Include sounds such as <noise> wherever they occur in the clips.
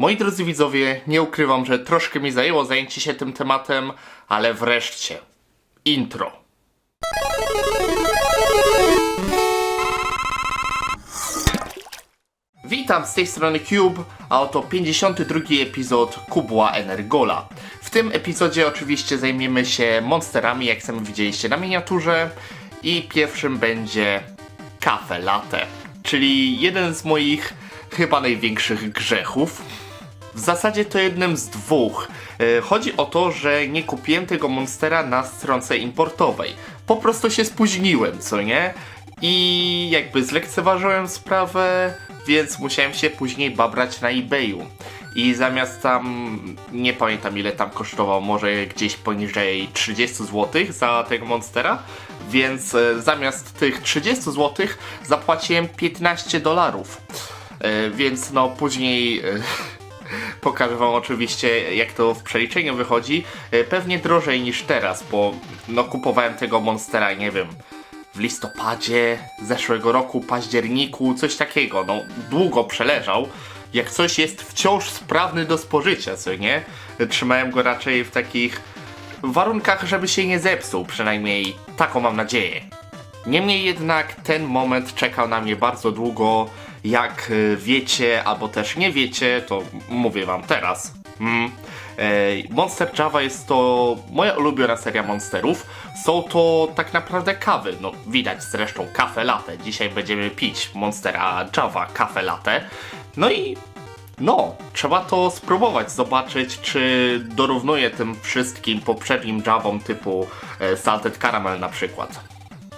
Moi drodzy widzowie, nie ukrywam, że troszkę mi zajęło zajęcie się tym tematem, ale wreszcie. Intro. Witam z tej strony Cube, a oto 52 epizod Kubła Energola. W tym epizodzie oczywiście zajmiemy się monsterami, jak sami widzieliście na miniaturze i pierwszym będzie Cafe Latte, czyli jeden z moich chyba największych grzechów. W zasadzie to jednym z dwóch. E, Chodzi o to, że nie kupiłem tego monstera na stronce importowej. Po prostu się spóźniłem, co nie? I jakby zlekceważyłem sprawę, więc musiałem się później babrać na eBayu. I zamiast tam, nie pamiętam ile tam kosztował, może gdzieś poniżej 30 zł za tego monstera, więc e, zamiast tych 30 zł zapłaciłem 15 dolarów. E, Więc no później Pokażę wam oczywiście jak to w przeliczeniu wychodzi. E, Pewnie drożej niż teraz, bo no kupowałem tego monstera, nie wiem, w listopadzie zeszłego roku, październiku, coś takiego. No długo przeleżał. Jak coś jest wciąż sprawny do spożycia, co nie? Trzymałem go raczej w takich warunkach, żeby się nie zepsuł, przynajmniej taką mam nadzieję. Niemniej jednak ten moment czekał na mnie bardzo długo. Jak y, wiecie, albo też nie wiecie, to mówię wam teraz. Mm. E, Monster Java jest to moja ulubiona seria monsterów. Są to tak naprawdę kawy. No, widać zresztą kafe latte. Dzisiaj będziemy pić Monstera Java kafe latte. No i no, trzeba to spróbować, zobaczyć, czy dorównuje tym wszystkim poprzednim Javom typu e, Salted Caramel na przykład.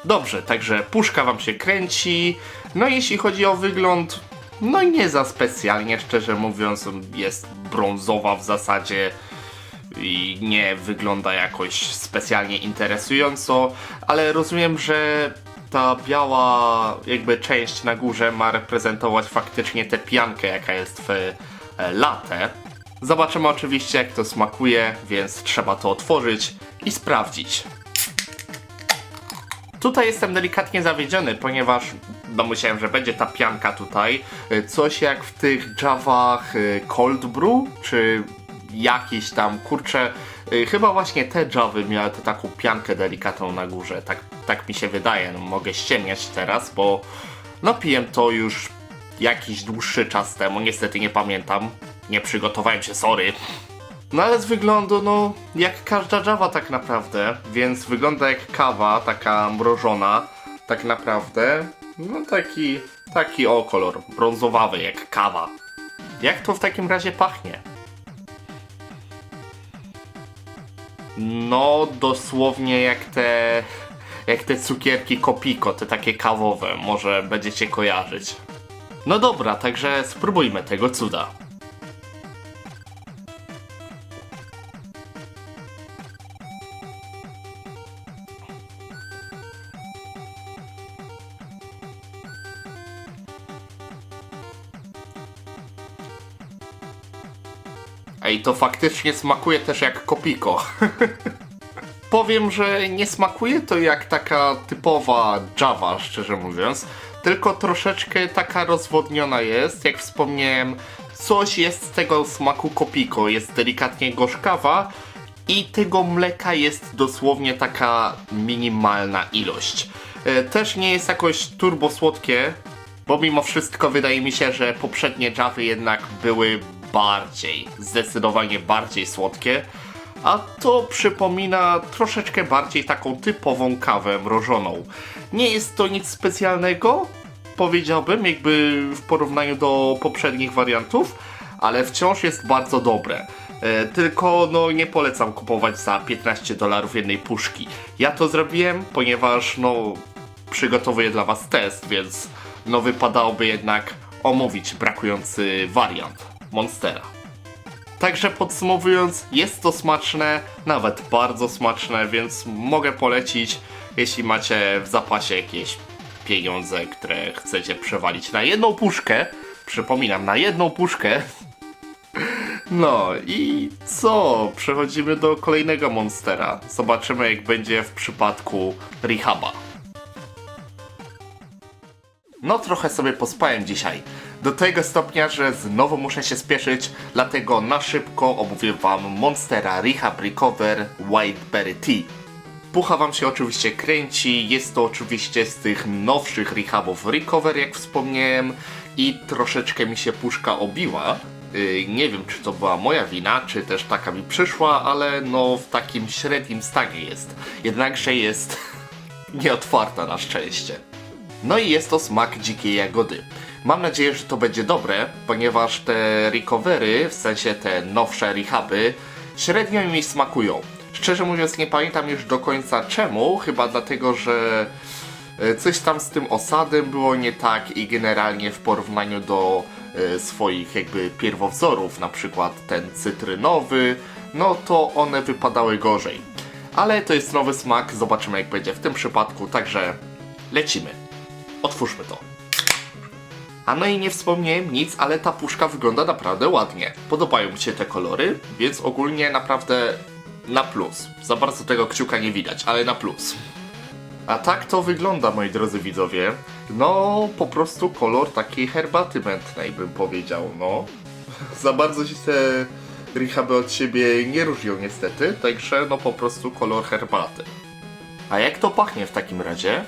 Dobrze, także puszka wam się kręci. No jeśli chodzi o wygląd, no nie za specjalnie, szczerze mówiąc, jest brązowa w zasadzie i nie wygląda jakoś specjalnie interesująco, ale rozumiem, że ta biała jakby część na górze ma reprezentować faktycznie tę piankę, jaka jest w e, latte. Zobaczymy oczywiście jak to smakuje, więc trzeba to otworzyć i sprawdzić. Tutaj jestem delikatnie zawiedziony, ponieważ no myślałem, że będzie ta pianka tutaj. Y, Coś jak w tych Javach y, Cold Brew, czy jakiś tam, kurczę, y, chyba właśnie te Javy miały tę taką piankę delikatną na górze. Tak, tak mi się wydaje, no, mogę ściemniać teraz, bo no piłem to już jakiś dłuższy czas temu, niestety nie pamiętam. Nie przygotowałem się, sorry. No ale z wyglądu, no, jak każda Java tak naprawdę, więc wygląda jak kawa, taka mrożona, tak naprawdę. No taki, taki o kolor, brązowawy jak kawa. Jak to w takim razie pachnie? No, dosłownie jak te, jak te cukierki Kopiko, te takie kawowe, może będziecie kojarzyć. No dobra, także spróbujmy tego cuda. To faktycznie smakuje też jak kopiko. <laughs> Powiem, że nie smakuje to jak taka typowa Java, szczerze mówiąc, tylko troszeczkę taka rozwodniona jest, jak wspomniałem, coś jest z tego smaku kopiko, jest delikatnie gorzkawa i tego mleka jest dosłownie taka minimalna ilość. E, Też nie jest jakoś turbo słodkie, bo mimo wszystko wydaje mi się, że poprzednie Javy jednak były bardziej, zdecydowanie bardziej słodkie, a to przypomina troszeczkę bardziej taką typową kawę mrożoną. Nie jest to nic specjalnego, powiedziałbym, jakby w porównaniu do poprzednich wariantów, ale wciąż jest bardzo dobre. E, tylko no nie polecam kupować za 15 dolarów jednej puszki. Ja to zrobiłem, ponieważ no przygotowuję dla was test, więc no wypadałoby jednak omówić brakujący wariant Monstera. Także podsumowując, jest to smaczne, nawet bardzo smaczne, więc mogę polecić, jeśli macie w zapasie jakieś pieniądze, które chcecie przewalić na jedną puszkę. Przypominam, na jedną puszkę. <laughs> No i co? Przechodzimy do kolejnego monstera. Zobaczymy, jak będzie w przypadku Rehaba. No trochę sobie pospałem dzisiaj. Do tego stopnia, że znowu muszę się spieszyć, dlatego na szybko omówię wam Monstera Rehab Recover Whiteberry Tea. Pucha wam się oczywiście kręci, jest to oczywiście z tych nowszych rehabów Recover, jak wspomniałem, i troszeczkę mi się puszka obiła. Yy, nie wiem, czy to była moja wina, czy też taka mi przyszła, ale no w takim średnim stanie jest. Jednakże jest <laughs> nieotwarta na szczęście. No i jest to smak dzikiej jagody. Mam nadzieję, że to będzie dobre, ponieważ te recovery, w sensie te nowsze rehaby, średnio mi smakują. Szczerze mówiąc nie pamiętam już do końca czemu, chyba dlatego, że e, coś tam z tym osadem było nie tak i generalnie w porównaniu do e, swoich jakby pierwowzorów, na przykład ten cytrynowy, no to one wypadały gorzej. Ale to jest nowy smak, zobaczymy jak będzie w tym przypadku, także lecimy. Otwórzmy to. A no i nie wspomniałem nic, ale ta puszka wygląda naprawdę ładnie. Podobają mi się te kolory, więc ogólnie naprawdę na plus. Za bardzo tego kciuka nie widać, ale na plus. A tak to wygląda, moi drodzy widzowie. No, po prostu kolor takiej herbaty mętnej, bym powiedział, no. <laughs> Za bardzo się te rehaby od siebie nie różnią niestety, także no po prostu kolor herbaty. A jak to pachnie w takim razie?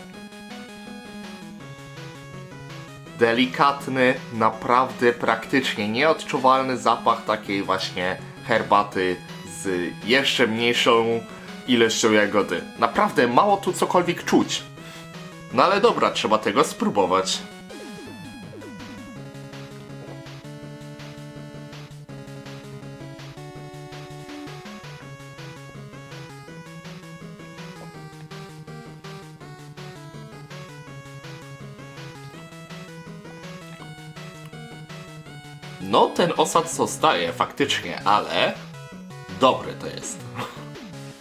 Delikatny, naprawdę praktycznie nieodczuwalny zapach takiej właśnie herbaty z jeszcze mniejszą ilością jagody. Naprawdę mało tu cokolwiek czuć. No ale dobra, trzeba tego spróbować. No, ten osad zostaje faktycznie, ale dobry to jest.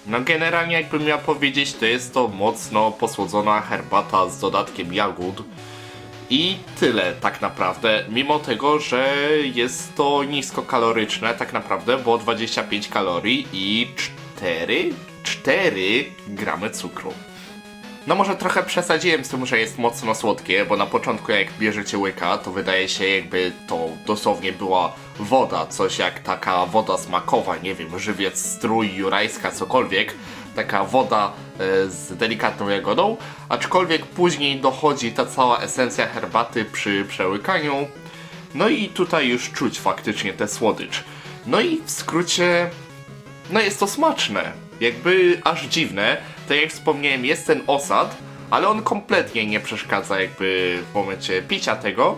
No, generalnie, jakbym miał powiedzieć, to jest to mocno posłodzona herbata z dodatkiem jagód. I tyle tak naprawdę, mimo tego, że jest to niskokaloryczne tak naprawdę, bo 25 kalorii i 4, 4 gramy cukru. No może trochę przesadziłem z tym, że jest mocno słodkie, bo na początku jak bierzecie łyka, to wydaje się jakby to dosłownie była woda, coś jak taka woda smakowa, nie wiem, żywiec, strój, jurajska, cokolwiek. Taka woda e, z delikatną jagodą, aczkolwiek później dochodzi ta cała esencja herbaty przy przełykaniu. No i tutaj już czuć faktycznie tę słodycz. No i w skrócie no jest to smaczne. Jakby aż dziwne. Tak jak wspomniałem, jest ten osad, ale on kompletnie nie przeszkadza jakby w momencie picia tego.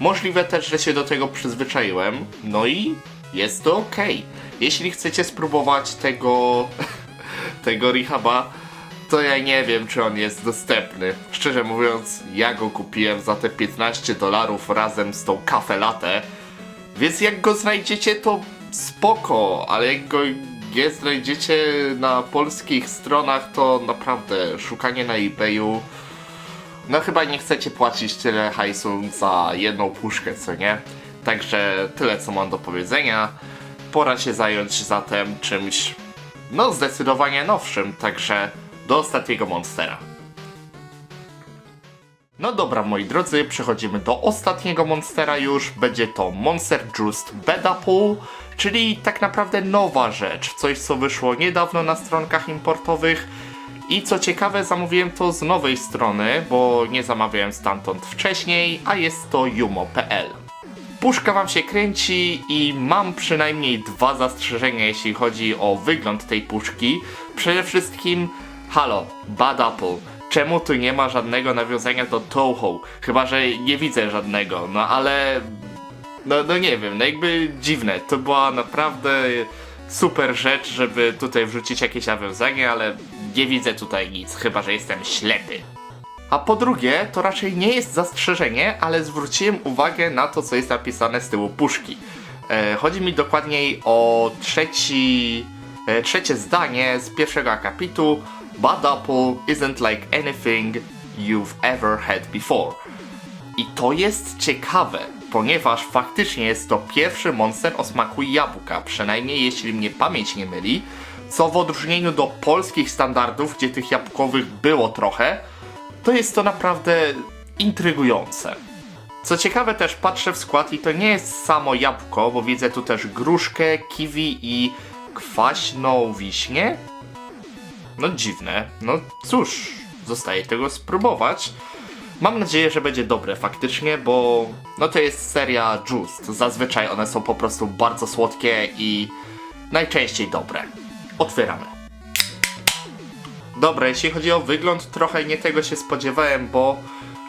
Możliwe też, że się do tego przyzwyczaiłem. No i jest to ok. Jeśli chcecie spróbować tego <laughs> tego rehaba, to ja nie wiem, czy on jest dostępny. Szczerze mówiąc, ja go kupiłem za te 15 dolarów razem z tą kafe latte. Więc jak go znajdziecie, to spoko, ale jak go nie znajdziecie na polskich stronach, to naprawdę szukanie na eBayu. No chyba nie chcecie płacić tyle hajsu za jedną puszkę, co nie? Także tyle co mam do powiedzenia. Pora się zająć zatem czymś, no zdecydowanie nowszym, także do ostatniego monstera. No dobra, moi drodzy, przechodzimy do ostatniego monstera już. Będzie to Monster Juiced Bed Apple, czyli tak naprawdę nowa rzecz. Coś, co wyszło niedawno na stronkach importowych. I co ciekawe, zamówiłem to z nowej strony, bo nie zamawiałem stamtąd wcześniej, a jest to jumo.pl. Puszka wam się kręci i mam przynajmniej dwa zastrzeżenia, jeśli chodzi o wygląd tej puszki. Przede wszystkim, halo, Bad Apple. Czemu tu nie ma żadnego nawiązania do Toho? Chyba, że nie widzę żadnego, no ale... No, no nie wiem, no jakby dziwne. To była naprawdę super rzecz, żeby tutaj wrzucić jakieś nawiązanie, ale nie widzę tutaj nic, chyba, że jestem ślepy. A po drugie, to raczej nie jest zastrzeżenie, ale zwróciłem uwagę na to, co jest napisane z tyłu puszki. E, chodzi mi dokładniej o trzeci, e, trzecie zdanie z pierwszego akapitu. Bad apple isn't like anything you've ever had before. I to jest ciekawe, ponieważ faktycznie jest to pierwszy monster o smaku jabłka, przynajmniej jeśli mnie pamięć nie myli, co w odróżnieniu do polskich standardów, gdzie tych jabłkowych było trochę, to jest to naprawdę intrygujące. Co ciekawe też patrzę w skład i to nie jest samo jabłko, bo widzę tu też gruszkę, kiwi i kwaśną wiśnię. No dziwne. No cóż, zostaje tego spróbować. Mam nadzieję, że będzie dobre faktycznie, bo no to jest seria Just. Zazwyczaj one są po prostu bardzo słodkie i najczęściej dobre. Otwieramy. Dobra, jeśli chodzi o wygląd, trochę nie tego się spodziewałem, bo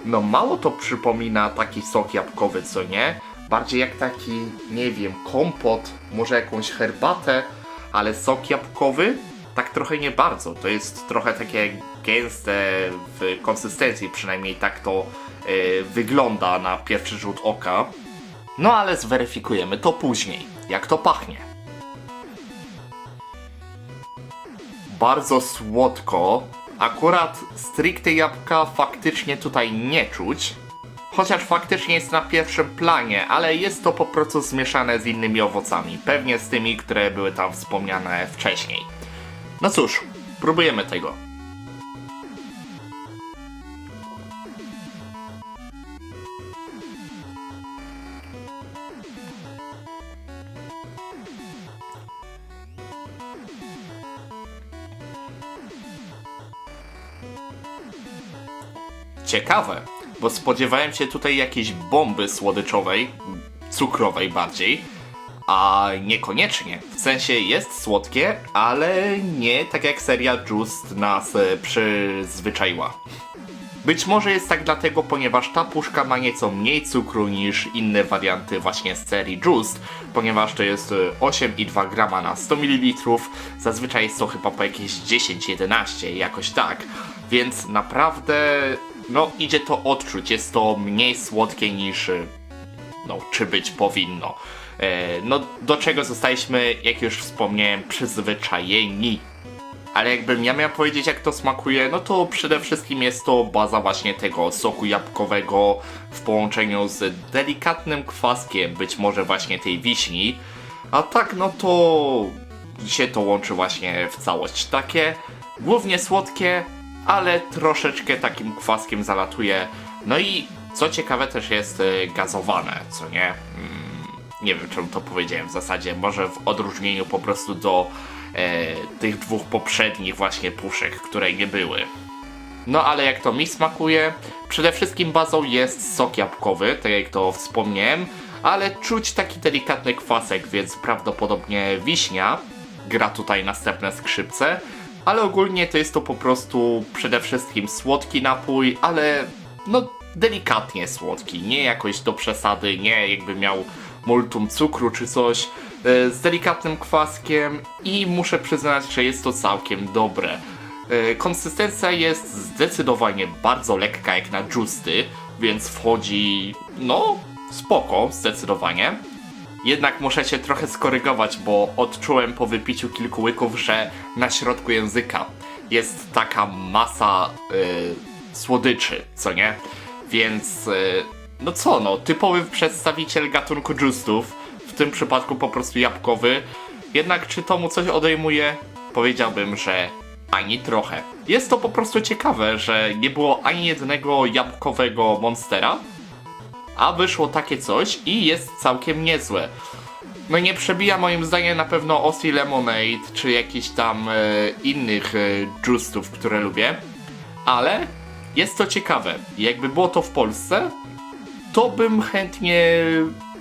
no mało to przypomina taki sok jabłkowy, co nie? Bardziej jak taki, nie wiem, kompot, może jakąś herbatę, ale sok jabłkowy? Tak trochę nie bardzo. To jest trochę takie gęste w konsystencji, przynajmniej tak to e, wygląda na pierwszy rzut oka. No ale zweryfikujemy to później, jak to pachnie. bardzo słodko. Akurat stricte jabłka faktycznie tutaj nie czuć. Chociaż faktycznie jest na pierwszym planie, ale jest to po prostu zmieszane z innymi owocami. Pewnie z tymi, które były tam wspomniane wcześniej. No cóż, próbujemy tego. Ciekawe, bo spodziewałem się tutaj jakiejś bomby słodyczowej, cukrowej bardziej, a niekoniecznie. W sensie jest słodkie, ale nie tak jak seria Just nas e, przyzwyczaiła. Być może jest tak dlatego, ponieważ ta puszka ma nieco mniej cukru niż inne warianty właśnie z serii Just, ponieważ to jest e, 8,2 grama na 100 ml, zazwyczaj jest to chyba po jakieś 10-11, jakoś tak, więc naprawdę no idzie to odczuć, jest to mniej słodkie niż e, no, czy być powinno. E, no, do czego zostaliśmy, jak już wspomniałem, przyzwyczajeni. Ale jakbym ja miał powiedzieć, jak to smakuje, no to przede wszystkim jest to baza właśnie tego soku jabłkowego w połączeniu z delikatnym kwaskiem, być może właśnie tej wiśni. A tak, no to się to łączy właśnie w całość. Takie głównie słodkie, ale troszeczkę takim kwaskiem zalatuje. No i co ciekawe też jest e, gazowane, co nie? Nie wiem czemu to powiedziałem w zasadzie, może w odróżnieniu po prostu do e, tych dwóch poprzednich właśnie puszek, które nie były. No ale jak to mi smakuje, przede wszystkim bazą jest sok jabłkowy, tak jak to wspomniałem, ale czuć taki delikatny kwasek, więc prawdopodobnie wiśnia gra tutaj następne skrzypce, ale ogólnie to jest to po prostu przede wszystkim słodki napój, ale no delikatnie słodki, nie jakoś do przesady, nie jakby miał multum cukru czy coś, e, z delikatnym kwaskiem i muszę przyznać, że jest to całkiem dobre. E, Konsystencja jest zdecydowanie bardzo lekka jak na justy, więc wchodzi, no, spoko, zdecydowanie. Jednak muszę się trochę skorygować, bo odczułem po wypiciu kilku łyków, że na środku języka jest taka masa y, słodyczy, co nie? Więc, y, no co no, typowy przedstawiciel gatunku justów, w tym przypadku po prostu jabłkowy. Jednak czy to mu coś odejmuje? Powiedziałbym, że ani trochę. Jest to po prostu ciekawe, że nie było ani jednego jabłkowego monstera, a wyszło takie coś i jest całkiem niezłe. No nie przebija moim zdaniem na pewno Aussie Lemonade czy jakichś tam e, innych e, justów, które lubię, ale jest to ciekawe. Jakby było to w Polsce, to bym chętnie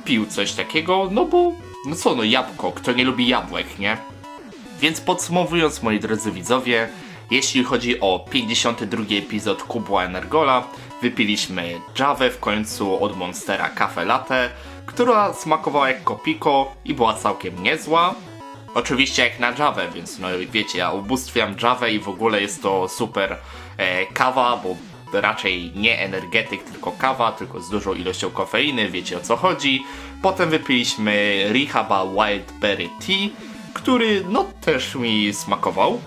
pił coś takiego, no bo no co no jabłko, kto nie lubi jabłek, nie? Więc podsumowując, moi drodzy widzowie, jeśli chodzi o 52 epizod Kubła Energola, wypiliśmy Javę w końcu od Monstera Cafe Latte, która smakowała jak kopiko i była całkiem niezła. Oczywiście jak na Javę, więc no wiecie, ja ubóstwiam Javę i w ogóle jest to super e, kawa, bo raczej nie energetyk, tylko kawa, tylko z dużą ilością kofeiny, wiecie o co chodzi. Potem wypiliśmy Rihaba Wildberry Tea, który no też mi smakował.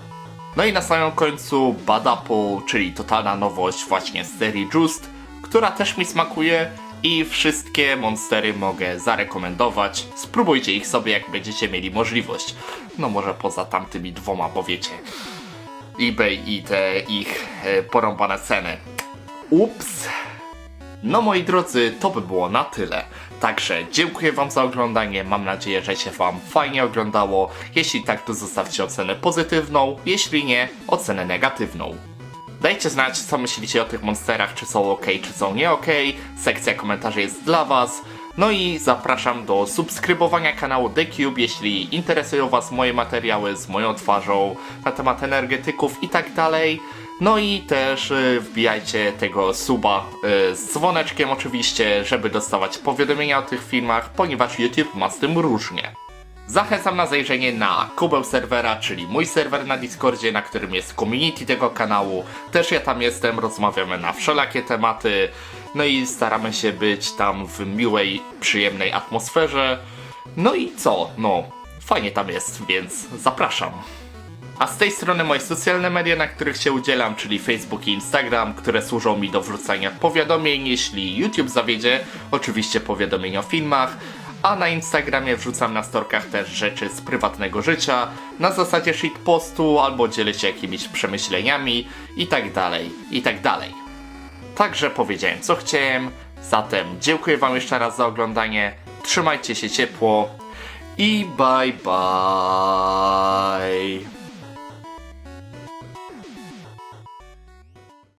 No i na samym końcu Badapo, czyli totalna nowość właśnie z serii Just, która też mi smakuje i wszystkie monstery mogę zarekomendować. Spróbujcie ich sobie jak będziecie mieli możliwość. No może poza tamtymi dwoma, bo wiecie, eBay i te ich e, porąbane ceny. Ups. No moi drodzy, to by było na tyle. Także dziękuję Wam za oglądanie, mam nadzieję, że się Wam fajnie oglądało. Jeśli tak, to zostawcie ocenę pozytywną, jeśli nie, ocenę negatywną. Dajcie znać, co myślicie o tych monsterach, czy są ok, czy są nie ok. Sekcja komentarzy jest dla Was. No i zapraszam do subskrybowania kanału The Cube, jeśli interesują Was moje materiały z moją twarzą na temat energetyków i tak dalej. No i też y, wbijajcie tego suba y, z dzwoneczkiem oczywiście, żeby dostawać powiadomienia o tych filmach, ponieważ YouTube ma z tym różnie. Zachęcam na zajrzenie na Kubeł Serwera, czyli mój serwer na Discordzie, na którym jest community tego kanału. Też ja tam jestem, rozmawiamy na wszelakie tematy. No i staramy się być tam w miłej, przyjemnej atmosferze. No i co? No, fajnie tam jest, więc zapraszam. A z tej strony moje socjalne media, na których się udzielam, czyli Facebook i Instagram, które służą mi do wrzucania powiadomień, jeśli YouTube zawiedzie, oczywiście powiadomień o filmach, a na Instagramie wrzucam na storkach też rzeczy z prywatnego życia, na zasadzie shitpostu albo dzielę się jakimiś przemyśleniami i tak dalej, i tak dalej. Także powiedziałem co chciałem, zatem dziękuję wam jeszcze raz za oglądanie, trzymajcie się ciepło i bye bye.